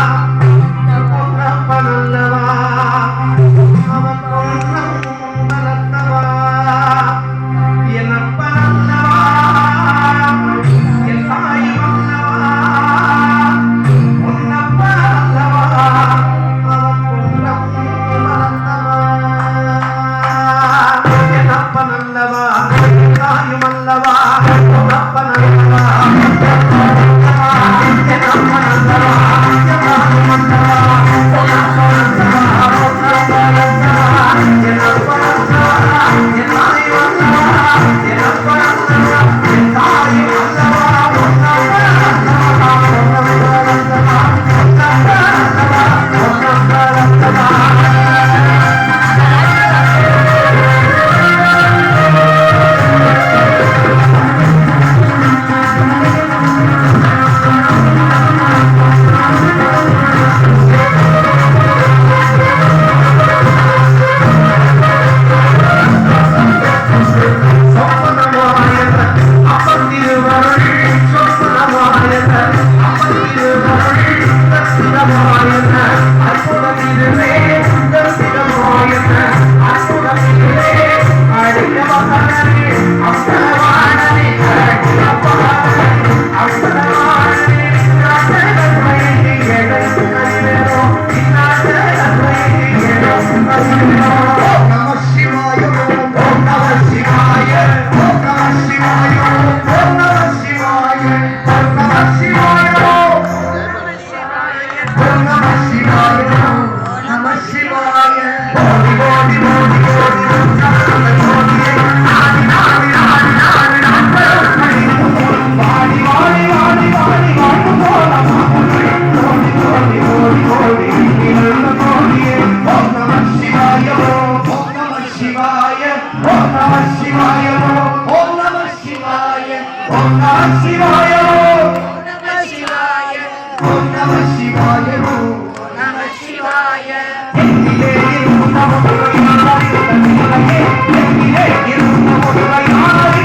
Ah! శివాయ ఓం నమ శివాయ. ఓం నమ శివాయ ఓం నమ శివాయ ఓం నమ శివాయ ఓం నమ శివాయ ఎన్నిలే ఇరునముడు యారి తనిలే ఎన్నిలే ఇరునముడు యారి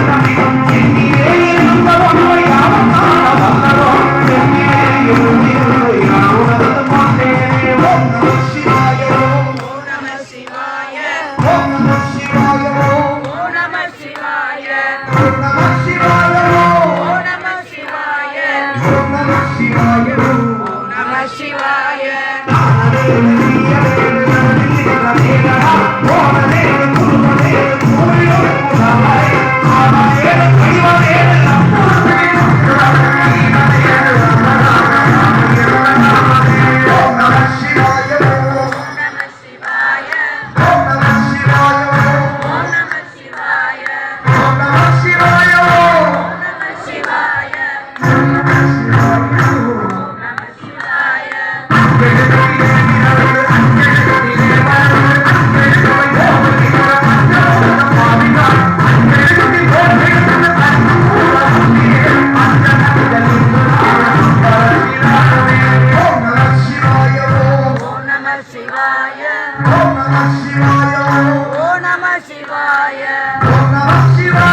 తనిలే ఎన్నిలే ఇరునముడు యారి తనిలే ఎన్నిలే ఇరునముడు యారి తనిలే ఓం నమ శివాయ ఓం నమ శివాయ ఓం சிவாய. ஓ நம சிவாய. ஓ நம சிவாய. ஓ நம சிவாய.